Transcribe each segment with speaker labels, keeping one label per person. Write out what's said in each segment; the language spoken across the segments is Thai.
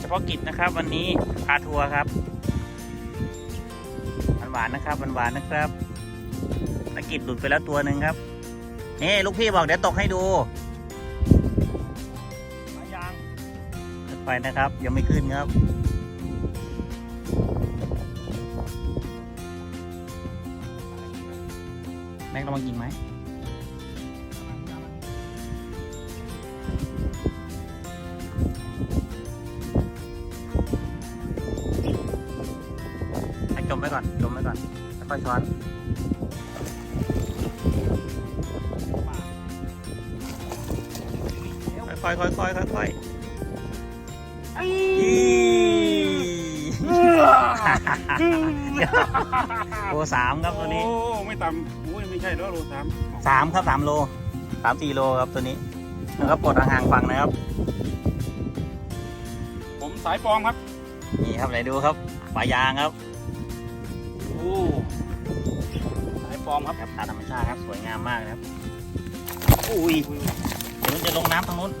Speaker 1: เฉพาะกิจนะครับ วันนี้พาทัวร์ครับหวานๆนะครับหวานๆนะครับนักกิจหลุดไปแล้วตัวหนึ่งครับนี่ลูกพี่บอกเดี๋ยวตกให้ดู
Speaker 2: มายาง
Speaker 1: ไปนะครับ ยังไม่ขึ้นครับแม็กระวังยิงไหม ไปก่อนจมไปก่อนแล้วค่อยช้อนค่อยๆค่อยๆค่อยๆค่อยๆ
Speaker 2: ไอ้
Speaker 1: โลสามครับตัวนี้
Speaker 2: โอ้ไม่ต่ำโอ้ยไม่ใช่แล้วโลสาม
Speaker 1: สามครับสามโลสามสี่โลครับตัวนี้แล้วก็ปลดห่างๆฟังนะครับ
Speaker 2: ผมสายปองครับ
Speaker 1: นี่ครับไหนดูครับปลายางครับ
Speaker 2: โอ้ สายปองครับ
Speaker 1: ครับตาธรรมชาติครับ สวยงามมากนะครับ อุ้ย เดี๋ยวมันจะลงน้ำทางนู้น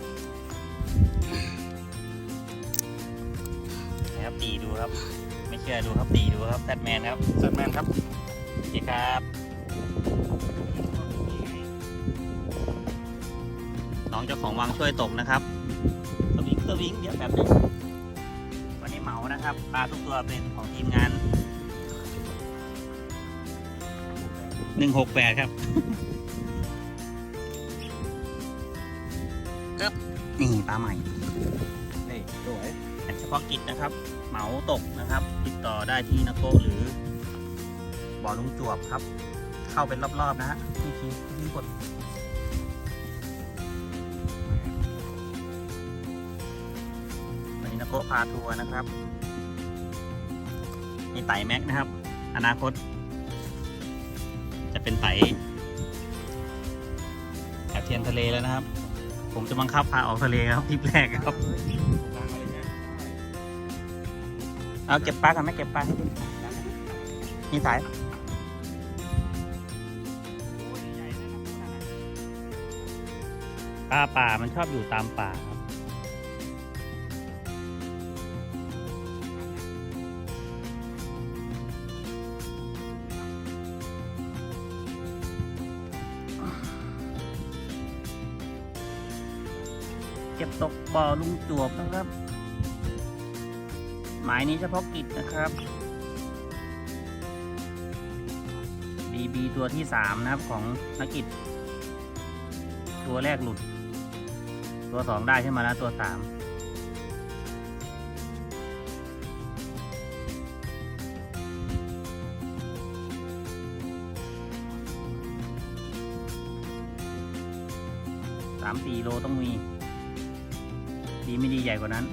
Speaker 1: นะครับตีดูครับ ไม่เชื่อดูครับตีดูครับแซดแมนครับ
Speaker 2: เซนแมนครับ
Speaker 1: โอเคครับน้องเจ้าของวังช่วยตกนะครับสวิงสวิงเดี๋ยวแบบนึงวันนี้เหมานะครับปลาทุกตัวเป็นของทีมงาน หนึ่งหกแปดครับครับนี่ปลาใหม่
Speaker 2: นี่สวย
Speaker 1: เฉพาะกิจนะครับ เหมาตกนะครับ ติดต่อได้ที่นาโกหรือบ่อลุงจวบครับ เข้าเป็นรอบๆนะฮะนี่คือที่กดวันนี้นาโกพาทัวร์นะครับนี่ไต่แม็กนะครับ อนาคตจะ เป็นไตแอบเทียนทะเลแล้วนะครับ ผมจะบังคับพาออกทะเลครับทริปแรกครับ
Speaker 2: เอา
Speaker 1: เก็บปลากันไหมเก็บปลาให้ดูนี่สายปลาป่ามันชอบอยู่ตามป่าครับ บ่อลุงจวบนะครับ หมายนี้เฉพาะกิจนะครับ BB ตัวที่สามนะครับของนักกิจ ตัวแรกหลุด ตัวสองได้ขึ้นมาแล้วตัวสามสามสี่โลต้องมี ดีไม่ดีใหญ่กว่านั้น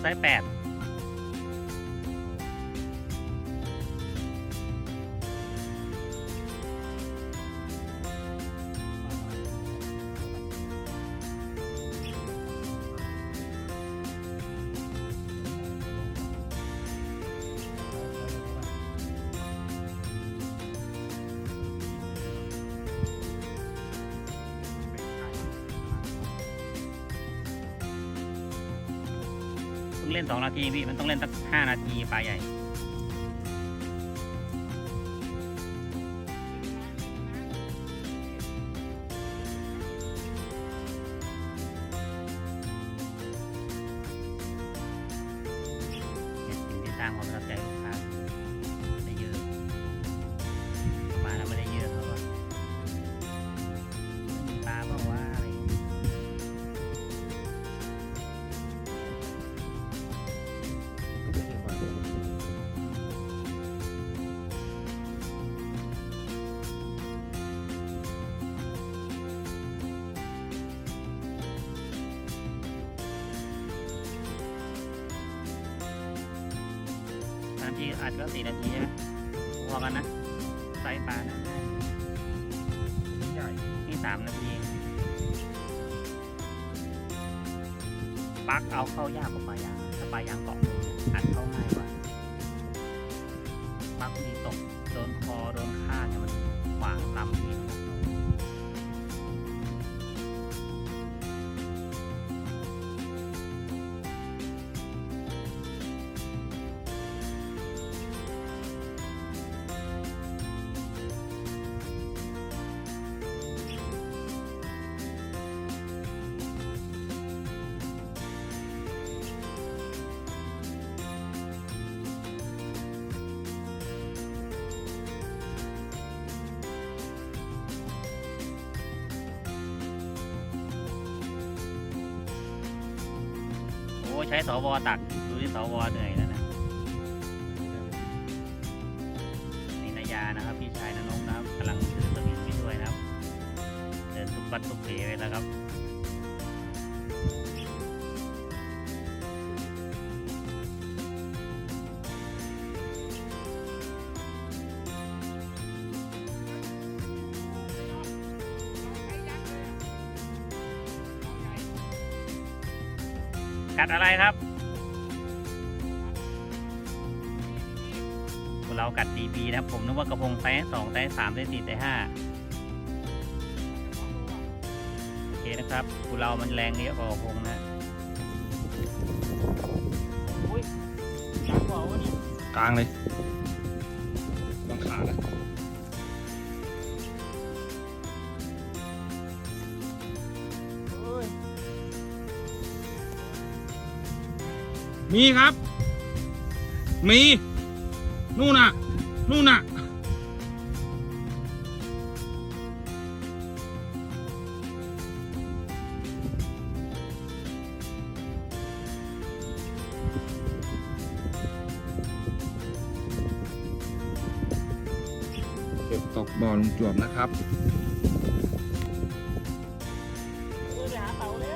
Speaker 1: ไซส์8 เล่นสองนาทีพี่ มันต้องเล่นสักห้านาทีปลาใหญ่เนี่ยสิ่งที่สร้างความประทับใจ อัดก็สี่นาทีใช่ไหมพอกันนะไซส์ปลานะ
Speaker 2: ใหญ่
Speaker 1: นี่สามนาทีปักเอาเข้ายากกว่าปลายางถ้าปลายางเกาะอัดเข้าง่ายกว่า ใช้สวตัก ดูที่สวเหนื่อยแล้วนะนี่นายานะครับ พี่ชายนนกนะครับกำลังถือสวิงไปด้วยนะครับ เดินตุบปัดตุบเปไปแล้วครับ กัดอะไรครับพวกเรากัดดีบีนะครับ ผมนึกว่ากระพงไซส์สองไซส์สามไซส์สี่ไซส์ห้าโอเคนะครับพวกเรามันแรงเยอะกว่ากระพงนะก
Speaker 2: ลางเลย มีครับ มี นู่นน่ะ นู่นน่ะ เก็บตกบ่อลุงจวบนะครับ
Speaker 1: เออไปหาเต่าเร็ว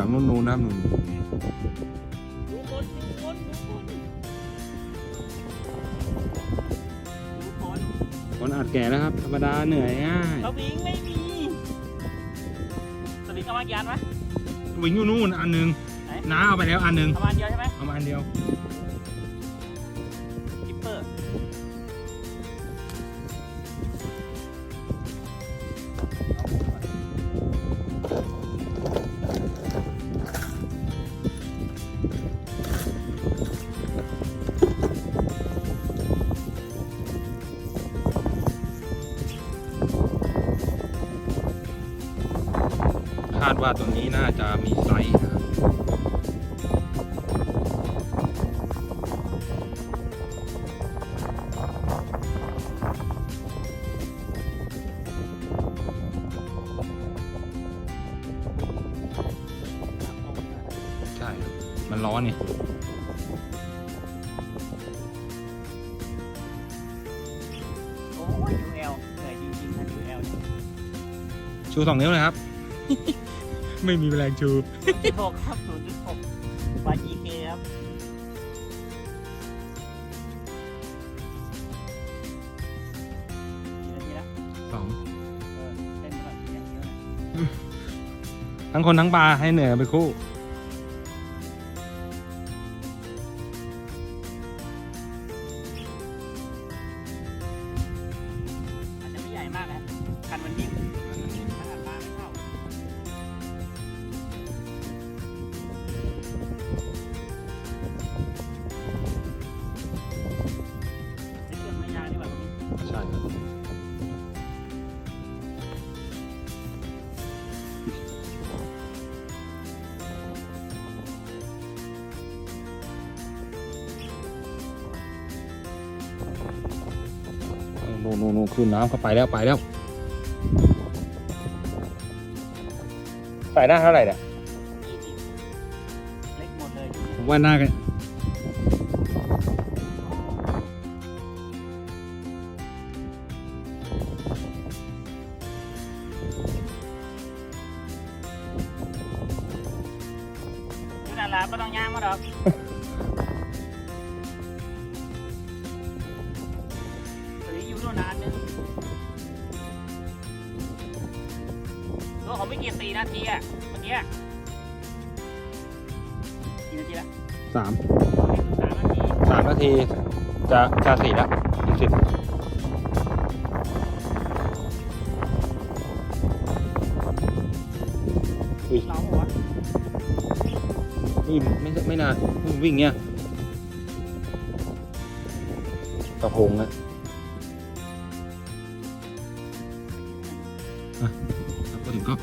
Speaker 2: หลังนู่นนู่นนะครับนู่น
Speaker 1: คนดูคนดูคนดูคน
Speaker 2: คนอาจแก่แล้วครับ ธรรมดาเหนื่อยง่าย
Speaker 1: สวิงไม่มีสวิงเอามากี่อันวะ
Speaker 2: วิ่งอยู่นู่นอันหนึ่ง
Speaker 1: น้า
Speaker 2: เอาไปแล้วอันหนึ่ง
Speaker 1: เอามาอันเดียวใช่ไหม
Speaker 2: เอามาอันเดียวาดว่าตัวนี้น่าจะมีไซส์นะครับใช่ครับมันร้อนนี่
Speaker 1: โอ้ย UL เหนื่อยจริงๆท่าน UL เนี่ย
Speaker 2: ชูสองนิ้วเลยครับ ไม่มีแรงชู
Speaker 1: หกครับศูนย์จุดหกปลาจีเคครับกี่นาทีนะ
Speaker 2: สอง
Speaker 1: เออเต้นขนาดนี้เยอะนะ
Speaker 2: ทั้งคนทั้งปลาให้เหนือไปคู่
Speaker 1: อาจจะไม่ใหญ่มาก
Speaker 2: นะคันมันวิ่ง นขึ้นน้ำเข้าไปแล้วไปแล้ว ใส่หน้าเท่าไหร่เนี่ย
Speaker 1: ยี่สิบเล็กหมดเลย
Speaker 2: ผมว่าหน้ากัน
Speaker 1: หรืออยู่นู่นนานนึงตัวของไม่กี่สี่นาทีอะเมื่อกี้อะกี่นาทีละ
Speaker 2: สาม
Speaker 1: สามนาที
Speaker 2: สามนาที จะจะสี่แล้วอีกสิบ
Speaker 1: เราหัวะ
Speaker 2: นี่ไม่ไม่นานเพิ่งวิ่งเงี้ยกระพงนะ แล้วก็ถึงก็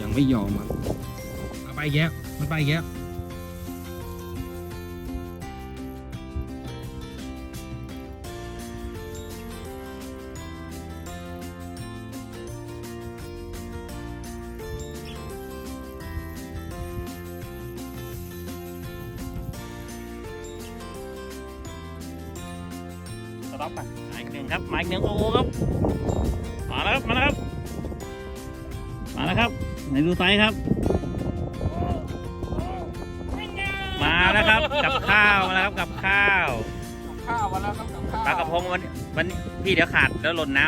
Speaker 2: ยังไม่ยอมอะเอาไปแยะมันไปแยะ
Speaker 1: สต็อปอะหมายหนึ่งครับหมายหนึ่งโอ้โหครับ มาแล้วครับ มาแล้วครับ มาแล้วครับ ไหนดูไซส์ครับ มาแล้วครับ กับข้าวมาแล้วครับ กับข้าว
Speaker 2: ข้าวมาแล้วครับกับข้าว
Speaker 1: ปลากระพงวันวันนี้พี่เดี๋ยวขาดแล้วหล่นน้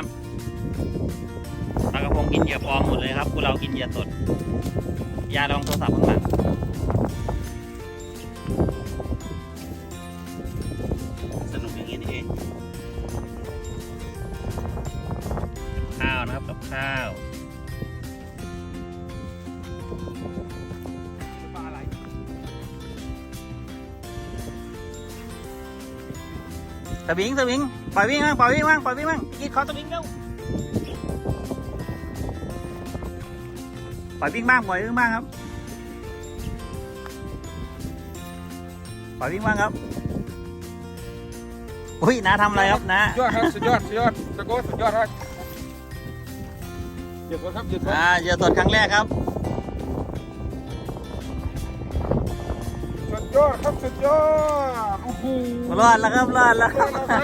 Speaker 1: ำปลากระพงกินเหยื่อปลอมหมดเลยครับพวกเรากินเหยื่อสดยาลองโทรศัพท์ข้างหลัง ข้าวนะครับกับข้าว
Speaker 2: ปลาอะไร
Speaker 1: สวิงสวิงปล่อยวิ่งบ้างปล่อยวิ่งบ้างปล่อยวิ่งบ้างกีดคอสวิงเร็วปล่อยวิ่งบ้างปล่อยวิ่งบ้างครับปล่อยวิ่งบ้างครับอุ้ยน้าทำอะไรครับน้า
Speaker 2: สุดยอดครับสุดยอดสุดยอดตะโกนสุดยอดครับ หยุดก่อนครับหยุดก่อน
Speaker 1: อ่าเหยื่อสดครั้งแรกครับ
Speaker 2: สุดยอดครับสุดยอดโอ้โห
Speaker 1: รอดแล้วครับรอดแล้วค
Speaker 2: ร
Speaker 1: รั
Speaker 2: อบดแล้วครับ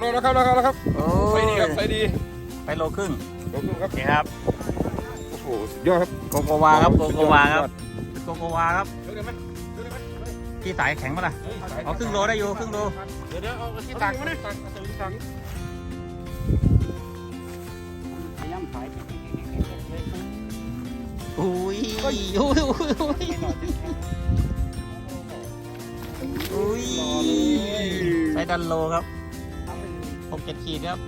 Speaker 2: รอดแล้วครับรอดแล้วครับ
Speaker 1: โอ้
Speaker 2: ใส่ดีครับ
Speaker 1: ย
Speaker 2: ใส่ดี
Speaker 1: ไปโลครึ่ง
Speaker 2: ขอบคุณครับ
Speaker 1: โอเคครับ
Speaker 2: โอ้โหสุดยอดครับ
Speaker 1: โกโกวาครับโกโกวาครับโกโกวาครับ
Speaker 2: เดี๋ยวเดี๋ยวมันเดี๋ยวเดี๋ยวมัน
Speaker 1: ที่สายแข็งปะล่ะเอาครึ่งโลได้อยู่ครึ่งโล
Speaker 2: เดี๋ยวเดี๋ยวเอาที่ตักมานะตักเอาสวิงตัก
Speaker 1: อุ้ยอุ้ยอุ้ยอุ้ยอุ้ยใช้ดันโลครับหกเจ็ดขีดครับ